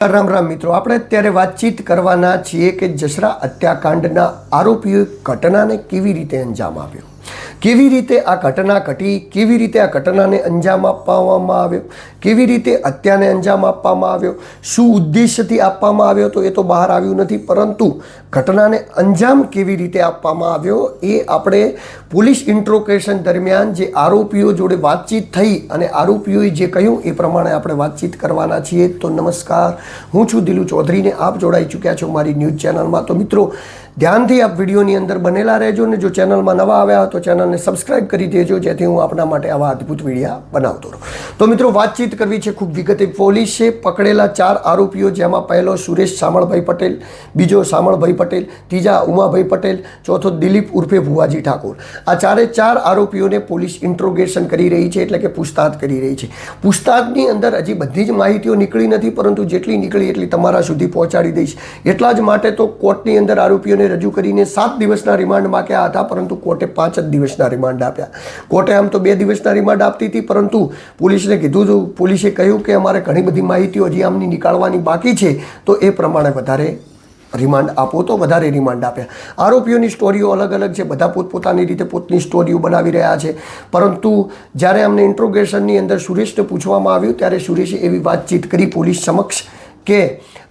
રામ રામ મિત્રો, આપણે અત્યારે વાતચીત કરવાના છીએ કે જસરા હત્યાકાંડના આરોપીઓએ ઘટનાને કેવી રીતે અંજામ આપ્યો? કેવી રીતે આ ઘટના ઘટી, કેવી રીતે આ ઘટનાને અંજામ આપવામાં આવ્યો, કેવી રીતે હત્યાને અંજામ આપવામાં આવ્યો, શું ઉદ્દેશ્યથી આપવામાં આવ્યો તો એ તો બહાર આવ્યું નથી, પરંતુ ઘટનાને અંજામ કેવી રીતે આપવામાં આવ્યો એ આપણે પોલીસ ઇન્ટ્રોકેશન દરમિયાન જે આરોપીઓ જોડે વાતચીત થઈ અને આરોપીઓએ જે કહ્યું એ પ્રમાણે આપણે વાતચીત કરવાના છીએ. તો નમસ્કાર. હું છું દિલુ ચૌધરીને આપ જોડાઈ ચૂક્યા છો મારી ન્યૂઝ ચેનલમાં. તો મિત્રો ધ્યાનથી આપ વિડીયોની અંદર બનેલા રહેજો ને જો ચેનલમાં નવા આવ્યા તો ચેનલને સબસ્ક્રાઇબ કરી દેજો, જેથી હું આપણા માટે આવા અદ્ભુત વિડીયા બનાવતો રહું. તો મિત્રો, વાતચીત કરવી છે ખૂબ વિગતે. પોલીસે પકડેલા ચાર આરોપીઓ, જેમાં પહેલો સુરેશ શામળભાઈ પટેલ, બીજો શામળભાઈ પટેલ, ત્રીજા ઉમાભાઈ પટેલ, ચોથો દિલીપ ઉર્ફે ભુવાજી ઠાકોર. આ ચારે ચાર આરોપીઓને પોલીસ ઇન્ટ્રોગેશન કરી રહી છે, એટલે કે પૂછતાછ કરી રહી છે. પૂછતાછની અંદર હજી બધી જ માહિતીઓ નીકળી નથી, પરંતુ જેટલી નીકળી એટલી તમારા સુધી પહોંચાડી દઈશ. એટલા જ માટે તો કોર્ટની અંદર આરોપીઓને રજૂ કરીને સાત દિવસના રિમાન્ડ માંગ્યા હતા, પરંતુ કોર્ટે પાંચ જ દિવસના રિમાન્ડ આપ્યા. કોર્ટે આમ તો બે દિવસના રિમાન્ડ આપતી હતી, પરંતુ પોલીસને કીધું હતું, પોલીસે કહ્યું કે અમારે ઘણી બધી માહિતીઓ હજી આમની નીકાળવાની બાકી છે, તો એ પ્રમાણે વધારે રિમાન્ડ આપો તો વધારે રિમાન્ડ આપ્યા આરોપીઓની સ્ટોરીઓ અલગ અલગ છે, બધા પોતપોતાની રીતે પોતની સ્ટોરીઓ બનાવી રહ્યા છે. પરંતુ જ્યારે અમને ઇન્ટ્રોગેશનની અંદર સુરેશને પૂછવામાં આવ્યું, ત્યારે સુરેશે એવી વાતચીત કરી પોલીસ સમક્ષ કે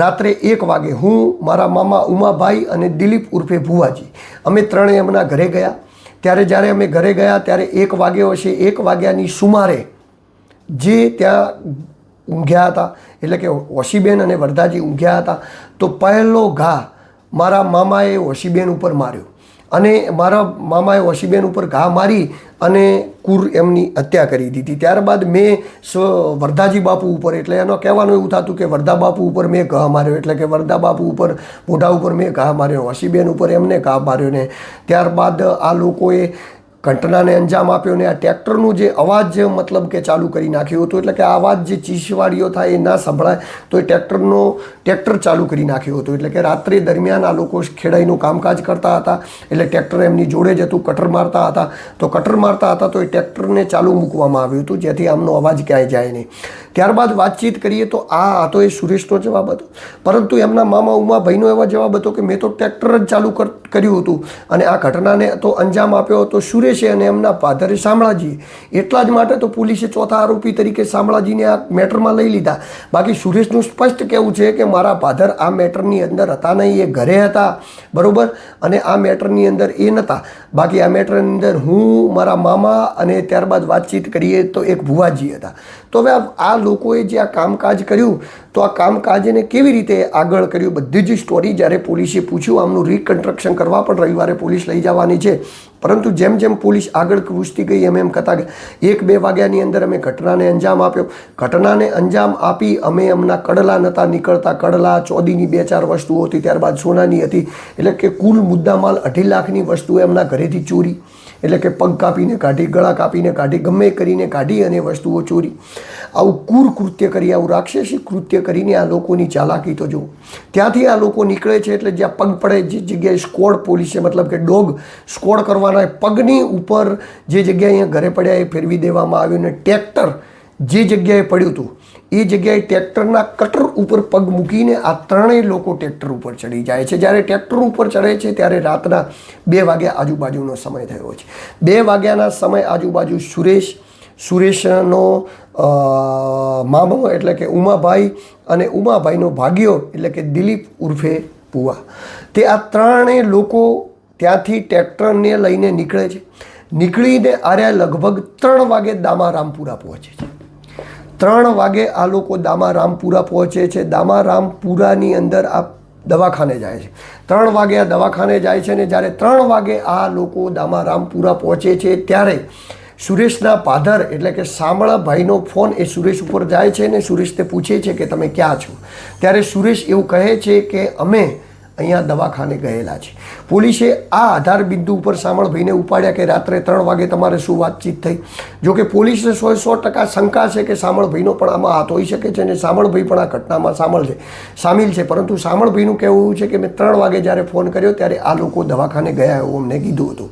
રાત્રે એક વાગે હું, મારા મામા ઉમાભાઈ અને દિલીપ ઉર્ફે ભુવાજી, અમે ત્રણેય એમના ઘરે ગયા. ત્યારે જ્યારે અમે ઘરે ગયા, ત્યારે એક વાગ્યો હશે એક વાગ્યાની સુમારે જે ત્યાં ઊંઘ્યા હતા, એટલે કે વશીબેન અને વરદાજી ઊંઘ્યા હતા, તો પહેલો ઘા મારા મામાએ વશીબેન ઉપર માર્યો. અને મારા મામાએ વશીબેન ઉપર ઘા મારી અને કુર એમની હત્યા કરી દીધી. ત્યારબાદ મેં સ્વ વરદાજી બાપુ ઉપર, એટલે એનો કહેવાનું એવું થતું કે વરદા બાપુ ઉપર મેં ઘા માર્યો, એટલે કે વરદા બાપુ ઉપર, મોઢા ઉપર મેં ઘા માર્યો વશીબેન ઉપર એમને ઘા માર્યો ને ત્યારબાદ આ લોકોએ ઘટનાને અંજામ આપ્યો ને આ ટ્રેક્ટરનું જે અવાજ મતલબ કે ચાલુ કરી નાખ્યું હતું, એટલે કે આ અવાજ જે ચીસવાડીઓ થાય એ ના સંભળાય, તો એ ટ્રેક્ટરનો, ટ્રેક્ટર ચાલુ કરી નાખ્યું હતું. એટલે કે રાત્રે દરમિયાન આ લોકો ખેડાઈનું કામકાજ કરતા હતા, એટલે ટ્રેક્ટર એમની જોડે જ હતું, કટર મારતા હતા. તો કટર મારતા હતા તો એ ટ્રેક્ટરને ચાલુ મૂકવામાં આવ્યું હતું, જેથી આમનો અવાજ ક્યાંય જાય નહીં. ત્યારબાદ વાતચીત કરીએ તો આ હતો એ સુરેશનો જવાબ હતો. પરંતુ એમના મામા ઉમાભાઈનો એવો જવાબ હતો કે મેં તો ટ્રેક્ટર જ ચાલુ કર, કર્યું હતું. અને આ ઘટનાને તો અંજામ આપ્યો હતો સુરેશે અને એમના ફાધરે શામળાજીએ એટલા જ માટે તો પોલીસે ચોથા આરોપી તરીકે શામળાજીને આ મેટરમાં લઈ લીધા. બાકી સુરેશનું સ્પષ્ટ કહેવું છે કે મારા ફાધર આ મેટરની અંદર હતા નહીં, એ ઘરે હતા, બરાબર? અને આ મેટરની અંદર એ નહોતા બાકી આ મેટરની અંદર હું, મારા મામા અને ત્યારબાદ વાતચીત કરીએ તો એક ભુવાજી હતા. તો હવે આ લોકોએ જે આ કામકાજ કર્યું, તો આ કામકાજને કેવી રીતે આગળ કર્યું? બધી જ સ્ટોરી જ્યારે પોલીસે પૂછ્યું, આમનું રિકન્સ્ટ્રક્શન કરવા પણ રવિવારે પોલીસ લઈ જવાની છે. પરંતુ જેમ જેમ પોલીસ આગળ પૂછતી ગઈ, એમ એમ કહેતા એક બે વાગ્યાની અંદર અમે ઘટનાને અંજામ આપ્યો. ઘટનાને અંજામ આપી અમે એમના કડલા નહોતા નીકળતા. કડલા, ચોદીની બે ચાર વસ્તુઓ હતી, ત્યારબાદ સોનાની હતી. એટલે કે કુલ મુદ્દામાલ અઢી લાખની વસ્તુ એમના ઘરેથી ચોરી. એટલે કે પગ કાપીને કાઢી, ગળા કાપીને કાઢી, ગમે કરીને કાઢી અને વસ્તુઓ ચોરી. આવું કુર કૃત્ય કરી, આવું રાક્ષસી કૃત્ય કરીને આ લોકોની ચાલાકી તો જુઓ. ત્યાંથી આ લોકો નીકળે છે એટલે જ્યાં પગ પડે, જે જગ્યાએ સ્કોડ પોલીસે મતલબ કે ડોગ સ્કોડ કરવાના પગની ઉપર જે જગ્યાએ અહીંયા ઘરે પડ્યા એ ફેરવી દેવામાં આવ્યું અને ટ્રેક્ટર જે જગ્યાએ પડ્યું હતું એ જગ્યાએ ટ્રેક્ટરના કટર ઉપર પગ મૂકીને આ ત્રણેય લોકો ટ્રેક્ટર ઉપર ચડી જાય છે. જ્યારે ટ્રેક્ટર ઉપર ચડે છે, ત્યારે રાતના બે વાગ્યા આજુબાજુનો સમય થયો છે. બે વાગ્યાના સમય આજુબાજુ સુરેશ, સુરેશનો મામો એટલે કે ઉમાભાઈ અને ઉમાભાઈનો ભાગ્યો એટલે કે દિલીપ ઉર્ફે પુવા તે આ ત્રણેય લોકો ત્યાંથી ટ્રેક્ટરને લઈને નીકળે છે. નીકળીને આર્યા લગભગ ત્રણ વાગે દામારામપુરા પહોંચે છે. ત્રણ વાગે આ લોકો દામા રામપુરા પહોંચે છે. દામા રામપુરાની અંદર આ દવાખાને જાય છે. ત્રણ વાગે આ દવાખાને જાય છે ને જ્યારે ત્રણ વાગે આ લોકો દામા રામપુરા પહોંચે છે ત્યારે સુરેશના પાધર એટલે કે શામળાભાઈનો ફોન એ સુરેશ ઉપર જાય છે ને સુરેશને પૂછે છે કે તમે ક્યાં છો? ત્યારે સુરેશ એવું કહે છે કે અમે અહીંયા દવાખાને ગયેલા છે. પોલીસે આ આધાર બિંદુ ઉપર સામળભાઈને ઉપાડ્યા કે રાત્રે ત્રણ વાગે તમારે શું વાતચીત થઈ? જો કે પોલીસને સો સો ટકા શંકા છે કે સામળભાઈનો પણ આમાં હાથ હોઈ શકે છે અને સામળભાઈ પણ આ ઘટનામાં સામેલ છે સામેલ છે. પરંતુ સામળભાઈનું કહેવું છે કે મેં ત્રણ વાગે જ્યારે ફોન કર્યો ત્યારે આ લોકો દવાખાને ગયા એવું અમને કીધું હતું.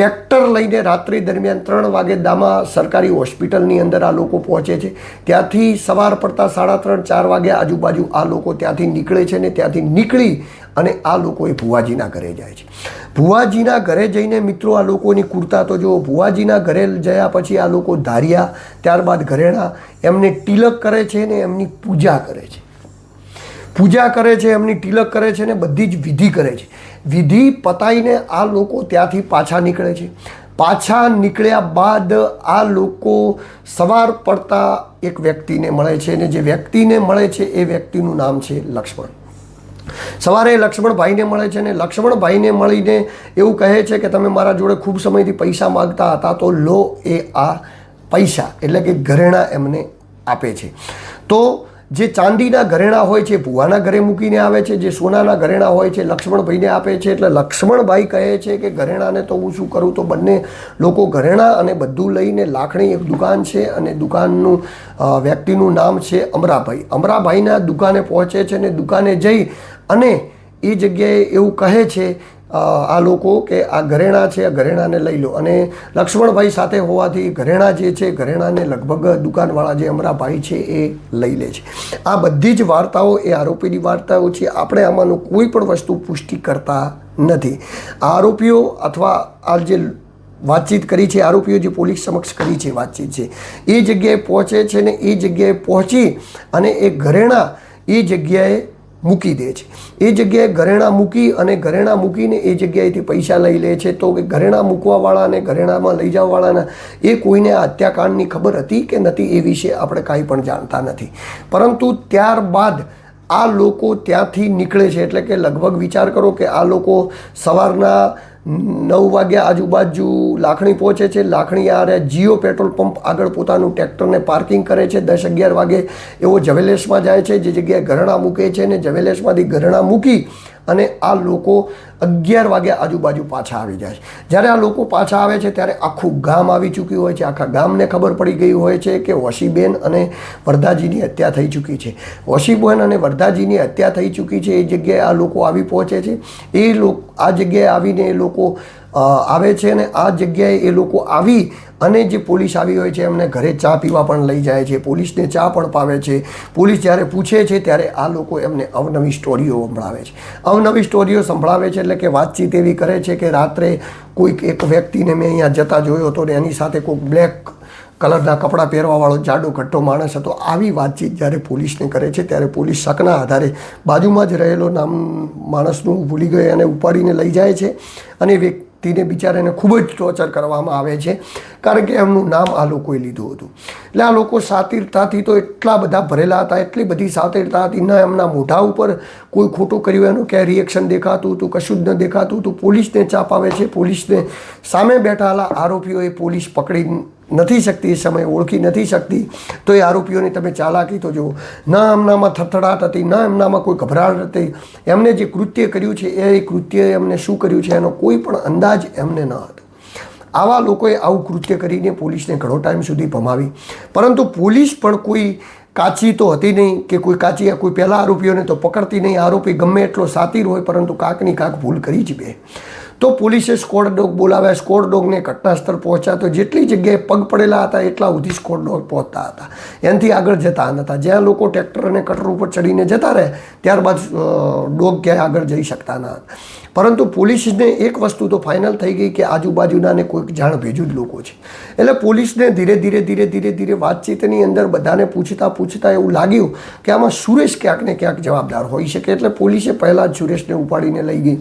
ટ્રેક્ટર લઈને રાત્રિ દરમિયાન ત્રણ વાગે દામા સરકારી હોસ્પિટલની અંદર આ લોકો પહોંચે છે. ત્યાંથી સવાર પડતા સાડા ત્રણ, ચાર વાગે આજુબાજુ આ લોકો ત્યાંથી નીકળે છે ને ત્યાંથી નીકળી અને આ લોકો એ ભુવાજીના ઘરે જાય છે. ભુવાજીના ઘરે જઈને મિત્રો આ લોકોની કુર્તા તો જુઓ, ભુવાજીના ઘરે જયા પછી આ લોકો ધાર્યા, ત્યારબાદ ઘરેણા, એમને તિલક કરે છે ને એમની પૂજા કરે છે. પૂજા કરે છે, એમની તિલક કરે છે ને બધી જ વિધિ કરે છે. વિધિ પતાઈને આ લોકો ત્યાંથી પાછા નીકળે છે. પાછા નીકળ્યા બાદ આ લોકો સવાર પડતા એક વ્યક્તિને મળે છે અને જે વ્યક્તિને મળે છે એ વ્યક્તિનું નામ છે લક્ષ્મણ. સવારે લક્ષ્મણભાઈને મળે છે ને લક્ષ્મણભાઈને મળીને એવું કહે છે કે તમે મારા જોડે ખૂબ સમયથી પૈસા માગતા હતા તો લો એ આ પૈસા, એટલે કે ઘરેણા એમને આપે છે. તો જે ચાંદીના ઘરેણા હોય છે, ભુવાના ઘરે મૂકીને આવે છે, જે સોનાના ઘરેણા હોય છે, લક્ષ્મણભાઈને આપે છે, એટલે લક્ષ્મણભાઈ કહે છે કે ઘરેણાને તો હું શું કરું? તો બંને લોકો ઘરેણા અને બધું લઈને લાખણી એક દુકાન છે અને દુકાનનું વ્યક્તિનું નામ છે અમરાભાઈ. અમરાભાઈના દુકાને પહોંચે છે અને દુકાને જઈ અને એ જગ્યાએ એવું કહે છે આ લોકો કે આ ઘરેણા છે, આ ઘરેણાને લઈ લો. અને લક્ષ્મણભાઈ સાથે હોવાથી ઘરેણા જે છે, ઘરેણાને લગભગ દુકાનવાળા જે અમરાભાઈ છે એ લઈ લે છે. આ બધી જ વાર્તાઓ એ આરોપીની વાર્તાઓ છે. આપણે આમાંનું કોઈ પણ વસ્તુ પુષ્ટિ કરતા નથી. આરોપીઓ અથવા આ જે વાતચીત કરી છે, આરોપીઓ જે પોલીસ સમક્ષ કરી છે વાતચીત છે, એ જગ્યાએ પહોંચે છે ને એ જગ્યાએ પહોંચી અને એ ઘરેણા એ જગ્યાએ મૂકી દે છે. એ જગ્યાએ ઘરેણાં મૂકી અને ઘરેણાં મૂકીને એ જગ્યાએથી પૈસા લઈ લે છે તો કે ઘરેણાં મૂકવાવાળા અને ઘરેણામાં લઈ જવાવાળાના, એ કોઈને આ હત્યાકાંડની ખબર હતી કે નથી એ વિશે આપણે કાંઈ પણ જાણતા નથી. પરંતુ ત્યારબાદ આ લોકો ત્યાંથી નીકળે છે એટલે કે લગભગ વિચાર કરો કે આ લોકો સવારના નવ વાગ્યા આજુબાજુ લાખણી પહોંચે છે. લાખણી આરે જીઓ પેટ્રોલ પંપ આગળ પોતાનું ટ્રેક્ટરને પાર્કિંગ કરે છે. દસ અગિયાર વાગે એવો જવેલેસમાં જાય છે. જે જગ્યાએ ઘરણા મૂકે છે ને જવેલેસમાંથી ઘરણા મૂકી અને આ લોકો અગિયાર વાગ્યા આજુબાજુ પાછા આવી જાય છે. જ્યારે આ લોકો પાછા આવે છે, ત્યારે આખું ગામ આવી ચૂક્યું હોય છે. આખા ગામને ખબર પડી ગઈ હોય છે કે વશીબેન અને વરદાજીની હત્યા થઈ ચૂકી છે. વશીબેન અને વરદાજીની હત્યા થઈ ચૂકી છે, એ જગ્યાએ આ લોકો આવી પહોંચે છે. એ લોકો, આ જગ્યાએ આવીને એ લોકો આવે છે અને આ જગ્યાએ એ લોકો આવી અને જે પોલીસ આવી હોય છે, એમને ઘરે ચા પીવા પણ લઈ જાય છે. પોલીસને ચા પણ પાવે છે. પોલીસ જ્યારે પૂછે છે, ત્યારે આ લોકો એમને અવનવી સ્ટોરીઓ સંભળાવે છે. અવનવી સ્ટોરીઓ સંભળાવે છે એટલે કે વાતચીત એવી કરે છે કે રાત્રે કોઈક એક વ્યક્તિને મેં અહીંયા જતા જોયો હતો ને એની સાથે કોઈક બ્લેક કલરના કપડાં પહેરવાવાળો જાડો ઘટ્ટો માણસ હતો. આવી વાતચીત જ્યારે પોલીસને કરે છે ત્યારે પોલીસ શકના આધારે બાજુમાં જ રહેલો નામ માણસનું ભૂલી ગઈ અને ઉપાડીને લઈ જાય છે. અને વ્યક્તિને બિચારાને ખૂબ જ ટોર્ચર કરવામાં આવે છે. કારણ કે એમનું નામ આ લોકોએ લીધું હતું. એટલે આ લોકો સાતીરતાથી તો એટલા બધા ભરેલા હતા, એટલી બધી સાતીરતાથી હતી. ન એમના મોઢા ઉપર કોઈ ખોટું કર્યું, એનું ક્યાંય રિએક્શન દેખાતું હતું, કશું જ ન દેખાતું હતું. પોલીસને ચાપ આવે છે. પોલીસને સામે બેઠાલા આરોપીઓએ પોલીસ પકડી નથી શકતી, એ સમયે ઓળખી નથી શકતી, તો એ આરોપીઓની તમે ચાલાકી તો જુઓ. ના એમનામાં થથડાટ હતી, ના એમનામાં કોઈ ગભરાટ હતી. એમને જે કૃત્ય કર્યું છે, એ કૃત્ય એમને શું કર્યું છે, એનો કોઈ પણ અંદાજ એમને ન હતો. આવા લોકોએ આવું કૃત્ય કરીને પોલીસને ઘણો ટાઈમ સુધી ભમાવી. પરંતુ પોલીસ પણ કોઈ કાચી તો હતી નહીં કે કોઈ કાચી કોઈ પહેલાં આરોપીઓને તો પકડતી નહીં. આરોપી ગમે એટલો સાતીર હોય, પરંતુ કાંકની કાંક ભૂલ કરી જ બે. તો પોલીસે સ્કોડ ડોગ બોલાવ્યા. સ્કોડ ડોગને ઘટના સ્થળ પહોંચ્યા તો જેટલી જગ્યાએ પગ પડેલા હતા એટલા સુધી સ્કોડ ડોગ પહોંચતા હતા. એનાથી આગળ જતા નહોતા જ્યાં લોકો ટ્રેક્ટર અને કટર ઉપર ચડીને જતા રહે, ત્યારબાદ ડોગ ક્યાંય આગળ જઈ શકતા ન હતા. પરંતુ પોલીસને એક વસ્તુ તો ફાઇનલ થઈ ગઈ કે આજુબાજુના ને કોઈક જાણ ભેજુ જ લોકો છે. એટલે પોલીસને ધીરે ધીરે ધીરે ધીરે ધીરે વાતચીતની અંદર બધાને પૂછતા પૂછતા એવું લાગ્યું કે આમાં સુરેશ ક્યાંક ને ક્યાંક જવાબદાર હોઈ શકે. એટલે પોલીસે પહેલાં જ સુરેશને ઉપાડીને લઈ ગઈ.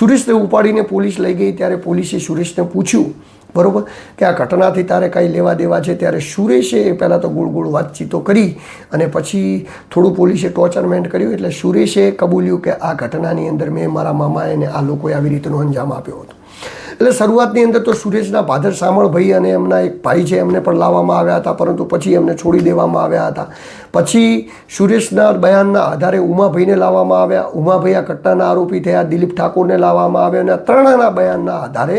સુરેશને ઉપાડીને પોલીસ લઈ ગઈ ત્યારે પોલીસે સુરેશને પૂછ્યું બરોબર? કે આ ઘટનાથી તારે કાંઈ લેવા દેવા છે? ત્યારે સુરેશે પહેલાં તો ગોળ ગોળ વાતચીતો કરી અને પછી થોડું પોલીસે ટોર્ચરમેન્ટ કર્યું એટલે સુરેશે કબૂલ્યું કે આ ઘટનાની અંદર મેં મારા મામાએ અને આ લોકોએ આવી રીતનો અંજામ આપ્યો હતો. એટલે શરૂઆતની અંદર તો સુરેશના ભાદર સામળભાઈ અને એમના એક ભાઈ છે, એમને પણ લાવવામાં આવ્યા હતા, પરંતુ પછી એમને છોડી દેવામાં આવ્યા હતા. પછી સુરેશના બયાનના આધારે ઉમાભાઈને લાવવામાં આવ્યા. ઉમાભાઈ આ ઘટનાના આરોપી થયા, દિલીપ ઠાકોરને લાવવામાં આવ્યા અને આ ત્રણેયના બયાનના આધારે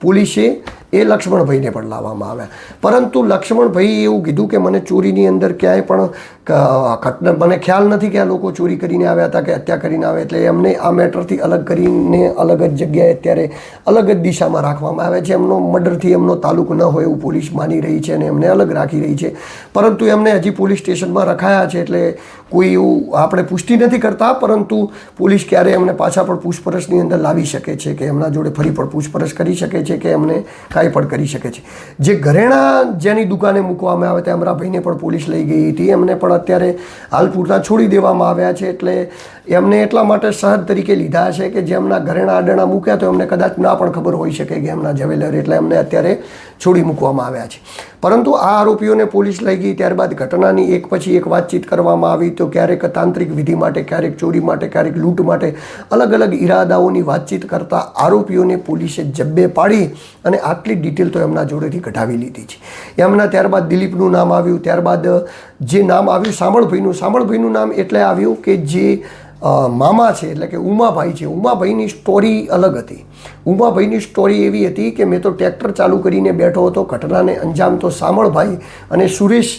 પોલીસે એ લક્ષ્મણભાઈને પણ લાવવામાં આવ્યા. પરંતુ લક્ષ્મણભાઈએ એવું કીધું કે મને ચોરીની અંદર ક્યાંય પણ ઘટના, મને ખ્યાલ નથી કે આ લોકો ચોરી કરીને આવ્યા હતા કે હત્યા કરીને આવ્યા એટલે એમને આ મેટરથી અલગ કરીને અલગ જ જગ્યાએ અત્યારે અલગ જ દિશામાં રાખવામાં આવે છે. એમનો મર્ડરથી એમનો તાલુક ન હોય એવું પોલીસ માની રહી છે અને એમને અલગ રાખી રહી છે. પરંતુ એમને હજી પોલીસ સ્ટેશનમાં રખાયા છે એટલે કોઈ એવું આપણે પુષ્ટિ નથી કરતા, પરંતુ પોલીસ ક્યારે એમને પાછા પણ પૂછપરછની અંદર લાવી શકે છે કે એમના જોડે ફરી પણ પૂછપરછ કરી શકે છે. કે એમને કાંઈ પણ કરી શકે છે. જે ઘરેણા જેની દુકાને મૂકવામાં આવે, તે અમરાભાઈને પણ પોલીસ લઈ ગઈ હતી. એમને પણ અત્યારે હાલ પૂરતા છોડી દેવામાં આવ્યા છે. એટલે એમને એટલા માટે સહજ તરીકે લીધા છે કે જેમના ઘરેણા આડણા મૂક્યા તો એમને કદાચ ના પણ ખબર હોઈ શકે કે એમના જવેલર એટલે એમને અત્યારે છોડી મૂકવામાં આવ્યા છે. પરંતુ આ આરોપીઓને પોલીસ લઈ ગઈ ત્યારબાદ ઘટનાની એક પછી એક વાતચીત કરવામાં આવી તો ક્યારેક તાંત્રિક વિધિ માટે, ક્યારેક ચોરી માટે, ક્યારેક લૂંટ માટે અલગ અલગ ઈરાદાઓની વાતચીત કરતા આરોપીઓને પોલીસે જબ્બે પાડી અને આટલી ડિટેલ તો એમના જોડેથી કઢાવી લીધી છે. એમના ત્યારબાદ દિલીપનું નામ આવ્યું. ત્યારબાદ જે નામ આવ્યું સામળભાઈનું સામળભાઈનું નામ એટલે આવ્યું કે જે મામા છે, એટલે કે ઉમાભાઈ છે. ઉમાભાઈની સ્ટોરી અલગ હતી. ઉમાભાઈની સ્ટોરી એવી હતી કે મેં તો ટ્રેક્ટર ચાલુ કરીને બેઠો હતો, ઘટનાને અંજામ તો સામળભાઈ અને સુરેશ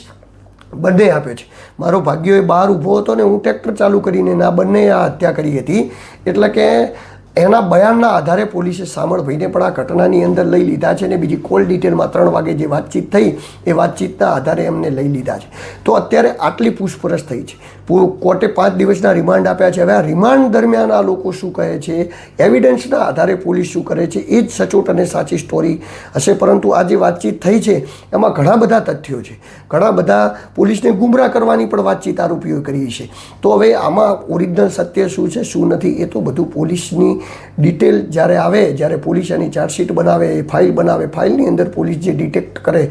બંને આપ્યો છે. મારો ભાગ્યો એ બહાર ઊભો હતો ને હું ટ્રેક્ટર ચાલુ કરીને ના બંને આ હત્યા કરી હતી. એટલે કે એના બયાનના આધારે પોલીસે સામળભાઈને પણ આ ઘટનાની અંદર લઈ લીધા છે અને બીજી કોલ ડિટેલમાં ત્રણ વાગે જે વાતચીત થઈ એ વાતચીતના આધારે એમને લઈ લીધા છે. તો અત્યારે આટલી પૂછપરછ થઈ છે. કોર્ટે પાંચ દિવસના રિમાન્ડ આપ્યા છે. હવે આ રિમાન્ડ દરમિયાન આ લોકો શું કહે છે? એવિડન્સના આધારે પોલીસ શું કરે છે? એ જ સચોટ અને સાચી સ્ટોરી હશે. પરંતુ આ જે વાતચીત થઈ છે, એમાં ઘણા બધા તથ્યો છે. ઘણા બધા પોલીસને ગુમરાહ કરવાની પણ વાતચીત આરોપીઓએ કરી છે. તો હવે આમાં ઓરિજિનલ સત્ય શું છે, શું નથી, એ તો બધું પોલીસની ડિટેલ જ્યારે આવે, જ્યારે પોલીસ એની ચાર્જશીટ બનાવે, એ ફાઇલ બનાવે ફાઇલની અંદર પોલીસ જે ડિટેક્ટ કરે,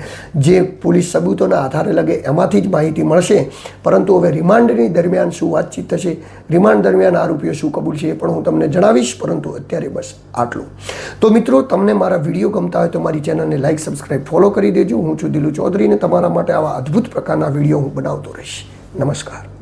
જે પોલીસ સબૂતોના આધારે લગે, એમાંથી જ માહિતી મળશે. પરંતુ હવે રિમાન્ડની દરમિયાન શું વાતચીત થશે, રિમાન્ડ દરમિયાન આરોપીઓ શું કબૂલ છે એ પણ હું તમને જણાવીશ, પરંતુ અત્યારે બસ આટલું. તો મિત્રો, તમને મારા વીડિયો ગમતા હોય તો મારી ચેનલને લાઇક સબસ્ક્રાઇબ ફોલો કરી દેજો. હું છું દિલુ ચૌધરીને તમારા માટે આવા અદ્ભુત પ્રકારના વીડિયો હું બનાવતો રહીશ. નમસ્કાર.